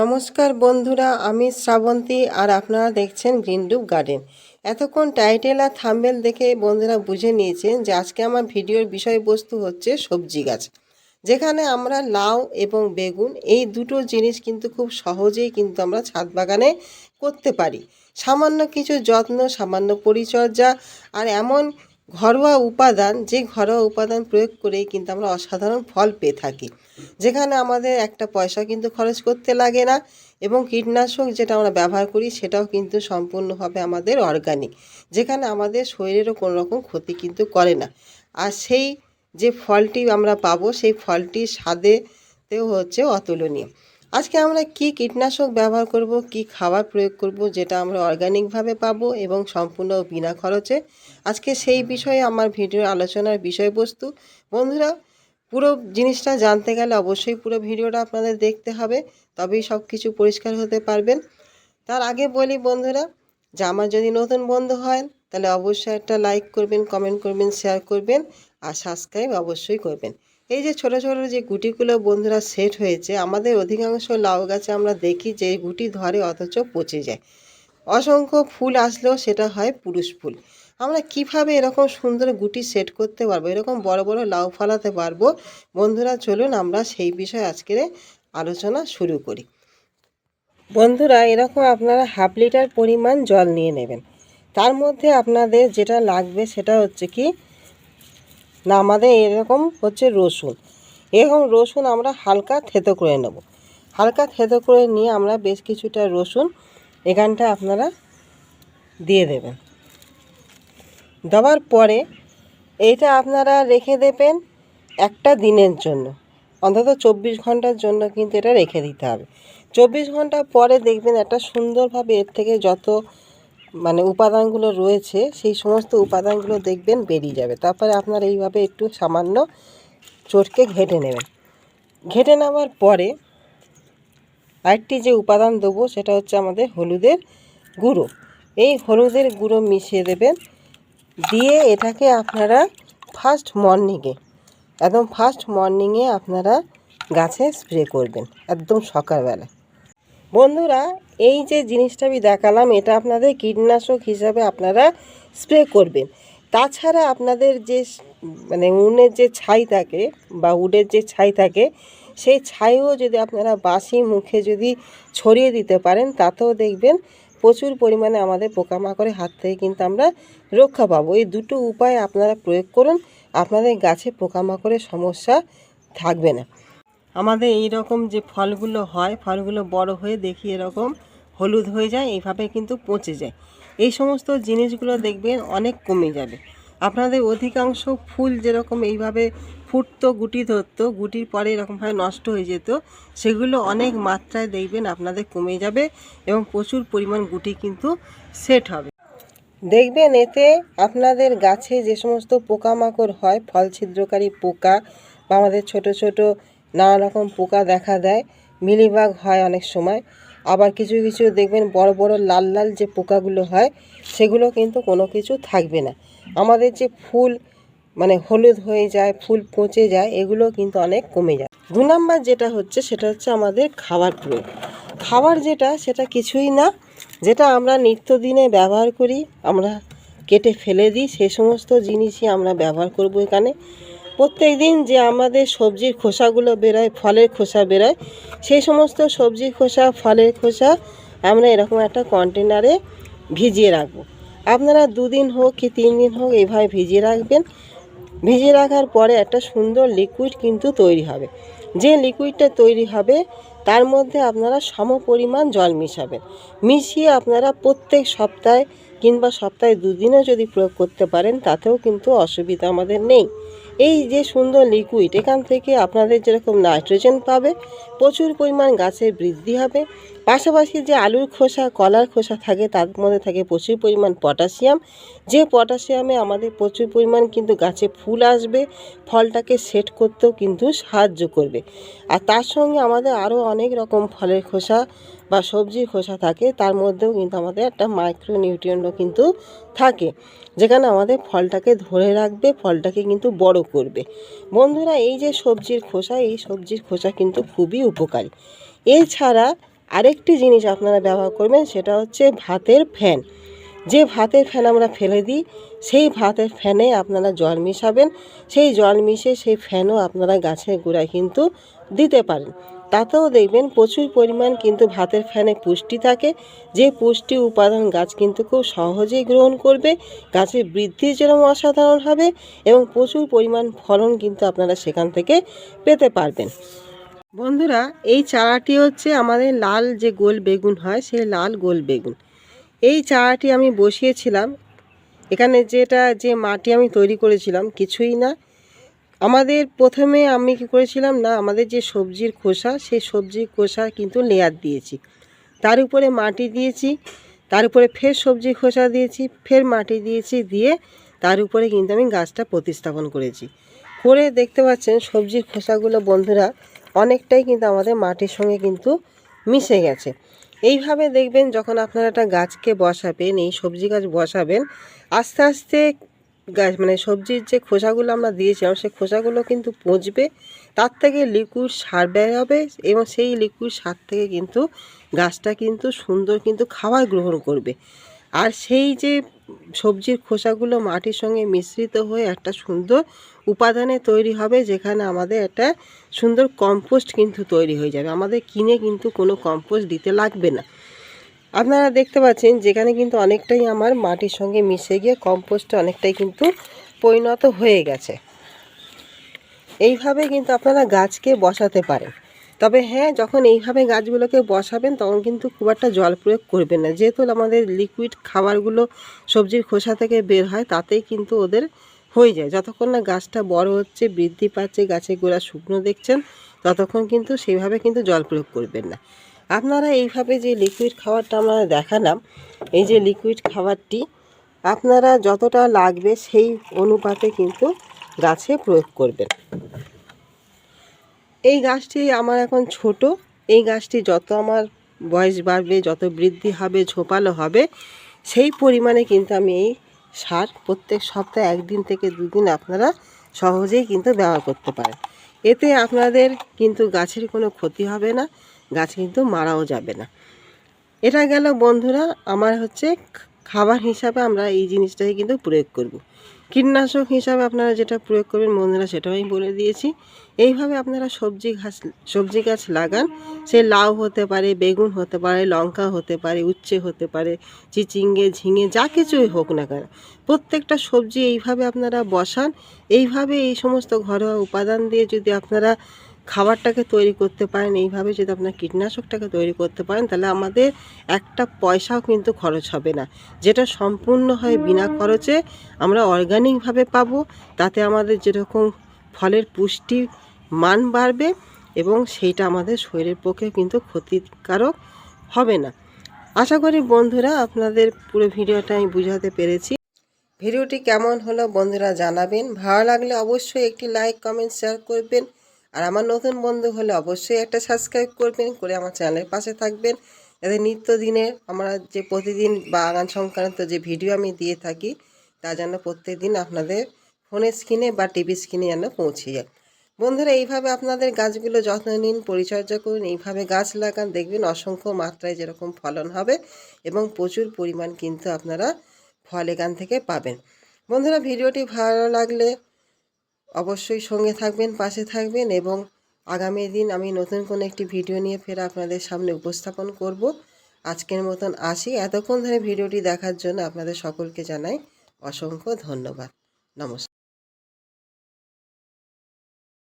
নমস্কার বন্ধুরা, আমি শ্রাবন্তী আর আপনারা দেখছেন গ্রিনডুব গার্ডেন। এতক্ষণ টাইটেল আর থাম্বেল দেখে বন্ধুরা বুঝে নিয়েছেন যে আজকে আমার ভিডিওর বিষয়বস্তু হচ্ছে সবজি গাছ। যেখানে আমরা লাউ এবং বেগুন এই দুটো জিনিস কিন্তু খুব সহজেই কিন্তু আমরা ছাদ বাগানে করতে পারি। সামান্য কিছু যত্ন, সামান্য পরিচর্যা আর এমন ঘরোয়া উপাদান, যে ঘরোয়া উপাদান প্রয়োগ করেই কিন্তু আমরা অসাধারণ ফল পেয়ে থাকি। যেখানে আমাদের একটা পয়সা কিন্তু খরচ করতে লাগে না এবং কীটনাশক যেটা আমরা ব্যবহার করি সেটাও কিন্তু সম্পূর্ণভাবে আমাদের অর্গানিক যেখানে আমাদের শরীরেরও কোনো রকম ক্ষতি কিন্তু করে না। আর সেই যে ফলটি আমরা পাবো, সেই ফলটির স্বাদেতেও হচ্ছে অতুলনীয়। আজকে আমরা কি কীটনাশক ব্যবহার করব, কি খাবার প্রয়োগ করব যেটা আমরা অর্গানিকভাবে পাবো এবং সম্পূর্ণ বিনা খরচে? আজকে সেই বিষয়ে আমার ভিডিওর আলোচনার বিষয়বস্তু। বন্ধুরা পুরো জিনিসটা জানতে গেলে অবশ্যই পুরো ভিডিওটা আপনাদের দেখতে হবে, তবেই সব কিছু পরিষ্কার হতে পারবেন। তার আগে বলি বন্ধুরা আমার যদি নতুন বন্ধু হয়, তাহলে অবশ্যই একটা লাইক করবেন কমেন্ট করবেন শেয়ার করবেন, আর সাবস্ক্রাইব অবশ্যই করবেন। এই যে ছোট ছোট যে গুটিগুলো বন্ধুরা সেট হয়েছে, আমাদের অধিকাংশ লাউ গাছে আমরা দেখি যে গুটি ধরে অথচ পচে যায়। অসংখ্য ফুল আসলেও সেটা হয় পুরুষ ফুল। আমরা কীভাবে এরকম সুন্দর গুটি সেট করতে পারব? এরকম বড় বড় লাউ ফলাতে পারব? বন্ধুরা, চলুন আমরা সেই বিষয়ে আজকের আলোচনা শুরু করি। বন্ধুরা, এরকম আপনারা হাফ লিটার পরিমাণ জল নিয়ে নেবেন। তার মধ্যে আপনাদের যেটা লাগবে সেটা হচ্ছে কি, না, আমাদের এরকম হচ্ছে রসুন। এরকম রসুন আমরা হালকা থেতো করে নেব। হালকা থেতো করে নিয়ে আমরা বেশ কিছুটা রসুন এখানটা আপনারা দিয়ে দেবেন। দেওয়ার পরে এইটা আপনারা রেখে দেবেন একটা দিনের জন্য। অন্তত চব্বিশ ঘণ্টার জন্য কিন্তু এটা রেখে দিতে হবে। চব্বিশ ঘণ্টা পরে দেখবেন একটা সুন্দরভাবে এর থেকে যত মানে উপাদানগুলো রয়েছে, সেই সমস্ত উপাদানগুলো দেখবেন বেরিয়ে যাবে। তারপরে আপনারা এইভাবে একটু সামান্য চটকে ঘেটে নেবেন। ঘেটে নেওয়ার পরে আরেকটি যে উপাদান দেবো, সেটা হচ্ছে আমাদের হলুদের গুঁড়ো। এই হলুদের গুঁড়ো মিশিয়ে দেবেন। দিয়ে এটাকে আপনারা ফার্স্ট মর্নিংয়ে একদম ফার্স্ট মর্নিংয়ে আপনারা গাছে স্প্রে করবেন, একদম সকালবেলা। বন্ধুরা, এই যে জিনিসটা আমি দেখালাম, এটা আপনাদের কীটনাশক হিসাবে আপনারা স্প্রে করবেন। তাছাড়া আপনাদের যে মানে উনের যে ছাই থাকে বা উডের যে ছাই থাকে, সেই ছাইও যদি আপনারা বাসি মুখে যদি ছড়িয়ে দিতে পারেন, তাতেও দেখবেন প্রচুর পরিমাণে আমাদের পোকামাকড়ের হাত থেকে কিন্তু আমরা রক্ষা পাবো। এই দুটো উপায় আপনারা প্রয়োগ করুন, আপনাদের গাছে পোকামাকড়ের সমস্যা থাকবে না। আমাদের এই রকম যে ফলগুলো হয়, ফলগুলো বড় হয়ে দেখি এরকম হলুদ হয়ে যায়, এইভাবে কিন্তু পচে যায়। এই সমস্ত জিনিসগুলো দেখবেন অনেক কমে যাবে। আপনাদের অধিকাংশ ফুল যেরকম এইভাবে ফুটতো, গুটি ধরতো, গুটির পরে এরকমভাবে নষ্ট হয়ে যেত, সেগুলো অনেক মাত্রায় দেখবেন আপনাদের কমে যাবে এবং প্রচুর পরিমাণ গুটি কিন্তু সেট হবে। দেখবেন এতে আপনাদের গাছে যে সমস্ত পোকামাকড় হয়, ফল ছিদ্রকারী পোকা বা আমাদের ছোট ছোট নানা রকম পোকা দেখা দেয়, মিলিবাগ হয় অনেক সময়। আবার কিছু কিছু দেখবেন বড় বড় লাল লাল যে পোকাগুলো হয়, সেগুলো কিন্তু কোনো কিছু থাকবে না। আমাদের যে ফুল মানে হলুদ হয়ে যায়, ফুল পচে যায়, এগুলো কিন্তু অনেক কমে যায়। দু নম্বর যেটা হচ্ছে, সেটা হচ্ছে আমাদের খাবার প্রয়োগ। খাবার যেটা, সেটা কিছুই না। যেটা আমরা নিত্যদিনে ব্যবহার করি, আমরা কেটে ফেলে দিই, সে সমস্ত জিনিসই আমরা ব্যবহার করব এখানে। প্রত্যেক দিন যে আমাদের সবজির খোসাগুলো বেরোয়, ফলের খোসা বেরোয়, সেই সমস্ত সবজির খোসা, ফলের খোসা আমরা এরকম একটা কন্টেনারে ভিজিয়ে রাখব। আপনারা দুদিন হোক কি তিন দিন হোক এইভাবে ভিজিয়ে রাখবেন। ভিজিয়ে রাখার পরে একটা সুন্দর লিকুইড কিন্তু তৈরি হবে। যে লিকুইডটা তৈরি হবে তার মধ্যে আপনারা সম পরিমাণ জল মিশাবেন। মিশিয়ে আপনারা প্রত্যেক সপ্তাহে কিংবা সপ্তাহে দুদিনও যদি প্রয়োগ করতে পারেন, তাতেও কিন্তু অসুবিধা আমাদের নেই। এই যে সুন্দর লিকুইড এখান থেকে আপনাদের যেরকম নাইট্রোজেন পাবে, প্রচুর পরিমাণ গাছের বৃদ্ধি হবে। পাশাপাশি যে আলুর খোসা, কলার খোসা থাকে, তার মধ্যে থাকে প্রচুর পরিমাণ পটাশিয়াম যে পটাশিয়ামে আমাদের প্রচুর পরিমাণ কিন্তু গাছে ফুল আসবে, ফলটাকে সেট করতেও কিন্তু সাহায্য করবে। আর তার সঙ্গে আমাদের আরও অনেক রকম ফলের খোসা বা সবজির খোসা থাকে, তার মধ্যেও কিন্তু আমাদের একটা মাইক্রো নিউট্রিয়েন্টও কিন্তু থাকে, যেখানে আমাদের ফলটাকে ধরে রাখবে, ফলটাকে কিন্তু বড় করবে। বন্ধুরা, এই যে সবজির খোসা, এই সবজির খোসা কিন্তু খুবই উপকারী। এছাড়া আরেকটি জিনিস আপনারা ব্যবহার করবেন, সেটা হচ্ছে ভাতের ফ্যান। যে ভাতের ফ্যান আমরা ফেলে দিই, সেই ভাতের ফ্যানে আপনারা জল মিশাবেন, সেই জল মিশে সেই ফ্যানও আপনারা গাছের গোড়ায় কিন্তু দিতে পারেন। তাতেও দেখবেন প্রচুর পরিমাণ কিন্তু ভাতের ফ্যানে পুষ্টি থাকে। যে পুষ্টি উপাদান গাছ কিন্তু খুব সহজেই গ্রহণ করবে, গাছের বৃদ্ধি যেরকম অসাধারণ হবে এবং প্রচুর পরিমাণ ফলন কিন্তু আপনারা সেখান থেকে পেতে পারবেন। বন্ধুরা, এই চারাটি হচ্ছে আমাদের লাল যে গোল বেগুন হয়, সেই লাল গোল বেগুন। এই চারাটি আমি বসিয়েছিলাম। এখানে যেটা, যে মাটি আমি তৈরি করেছিলাম কিছুই না। আমাদের প্রথমে আমি কি করেছিলাম না, আমাদের যে সবজির খোসা, সেই সবজির খোসা কিন্তু লেয়ার দিয়েছি। তার উপরে মাটি দিয়েছি, তার উপরে ফের সবজি খোসা দিয়েছি, ফের মাটি দিয়েছি, দিয়ে তার উপরে কিন্তু আমি গাছটা প্রতিস্থাপন করেছি। করে দেখতে পাচ্ছেন সবজির খোসাগুলো বন্ধুরা, অনেকটাই কিন্তু আমাদের মাটির সঙ্গে কিন্তু মিশে গেছে। এইভাবে দেখবেন যখন আপনারা একটা গাছকে বসাবেন, এই সবজি গাছ বসাবেন, আস্তে আস্তে গাছ মানে সবজির যে খোসাগুলো আমরা দিয়েছিলাম সেই খোসাগুলো কিন্তু পচবে, তার থেকে লিকুইড সার বের হবে এবং সেই লিকুইড সার থেকে কিন্তু গাছটা কিন্তু সুন্দর কিন্তু খাবার গ্রহণ করবে। আর সেই যে সবজির খোসাগুলো মাটির সঙ্গে মিশ্রিত হয়ে একটা সুন্দর উপাদানে তৈরি হবে, যেখানে আমাদের একটা সুন্দর কম্পোস্ট কিন্তু তৈরি হয়ে যাবে। আমাদের কিনে কিন্তু কোনো কম্পোস্ট দিতে লাগবে না। আপনারা দেখতে পাচ্ছেন যেখানে কিন্তু অনেকটাই আমার মাটির সঙ্গে মিশে গিয়ে কম্পোস্টে অনেকটাই কিন্তু পরিণত হয়ে গেছে। এইভাবে কিন্তু আপনারা গাছকে বসাতে পারেন। তবে হ্যাঁ যখন এইভাবে গাছগুলোকে বসাবেন, তখন কিন্তু খুব একটা জল প্রয়োগ করবেন না। যেহেতু আমাদের লিকুইড খাবারগুলো সবজির খোসা থেকে বের হয়, তাতেই কিন্তু ওদের হয়ে যায়। যতক্ষণ না গাছটা বড় হচ্ছে, বৃদ্ধি পাচ্ছে, গাছের গোড়া শুকনো দেখছেন, ততক্ষণ কিন্তু সেইভাবে কিন্তু জল প্রয়োগ করবেন না। আপনারা এইভাবে যে লিকুইড খাবারটা আমরা দেখালাম, এই যে লিকুইড খাবারটি, আপনারা যতটা লাগবে সেই অনুপাতে কিন্তু গাছে প্রয়োগ করবেন। এই গাছটি আমার এখন ছোট, এই গাছটি যত আমার বয়স বাড়বে, যত বৃদ্ধি হবে, ঝোপালো হবে, সেই পরিমাণে কিন্তু আমি এই সার প্রত্যেক সপ্তাহে একদিন থেকে দুদিন আপনারা সহজেই কিন্তু ব্যবহার করতে পারেন। এতে আপনাদের কিন্তু গাছের কোনো ক্ষতি হবে না। গাছ কিন্তু মারাও যাবে না। এটা গেল বন্ধুরা, আমার হচ্ছে খাবার হিসাবে আমরা এই জিনিসটাই কিন্তু প্রয়োগ করব। কীটনাশক হিসাবে আপনারা যেটা প্রয়োগ করবেন বন্ধুরা, সেটাও আমি বলে দিয়েছি। এইভাবে আপনারা সবজি গাছ সবজি গাছ লাগান। সে লাউ হতে পারে, বেগুন হতে পারে, লঙ্কা হতে পারে, উচ্ছে হতে পারে, চিচিঙ্গে, ঝিঙে, যা কিছুই হোক না কেন, প্রত্যেকটা সবজি এইভাবে আপনারা বসান। এইভাবে এই সমস্ত ঘরোয়া উপাদান দিয়ে যদি আপনারা খাবারটাকে তৈরি করতে পারেন, এইভাবে যদি আপনার কীটনাশকটাকে তৈরি করতে পারেন, তাহলে আমাদের একটা পয়সাও কিন্তু খরচ হবে না। যেটা সম্পূর্ণ হয় বিনা খরচে আমরা অর্গানিকভাবে পাবো, তাতে আমাদের যেরকম ফলের পুষ্টি মান বাড়বে এবং সেইটা আমাদের শরীরের পক্ষে কিন্তু ক্ষতিকারক হবে না। আশা করি বন্ধুরা আপনাদের পুরো ভিডিওটা আমি বুঝাতে পেরেছি। ভিডিওটি কেমন হলো বন্ধুরা জানাবেন। ভালো লাগলে অবশ্যই একটি লাইক কমেন্ট শেয়ার করবেন। আর আমার নতুন বন্ধু হলে অবশ্যই একটা সাবস্ক্রাইব করবেন, করে আমার চ্যানেলের পাশে থাকবেন। যাতে নিত্যদিনের আমরা যে প্রতিদিন বাগান সংক্রান্ত যে ভিডিও আমি দিয়ে থাকি, তা যেন প্রত্যেক দিন আপনাদের ফোনের স্ক্রিনে বা টিভি স্ক্রিনে যেন পৌঁছে যায়। বন্ধুরা, এইভাবে আপনাদের গাছগুলো যত্ন নিন, পরিচর্যা করুন, এইভাবে গাছ লাগান, দেখবেন অসংখ্য মাত্রায় যেরকম ফলন হবে এবং প্রচুর পরিমাণ কিন্তু আপনারা ফল এখান থেকে পাবেন। বন্ধুরা, ভিডিওটি ভালো লাগলে অবশ্যই সঙ্গে থাকবেন, পাশে থাকবেন এবং আগামী দিন আমি নতুন কোনো একটি ভিডিও নিয়ে ফের আপনাদের সামনে উপস্থাপন করব। আজকের মতন আসি। এতক্ষণ ধরে ভিডিওটি দেখার জন্য আপনাদের সকলকে জানাই অসংখ্য ধন্যবাদ। নমস্কার।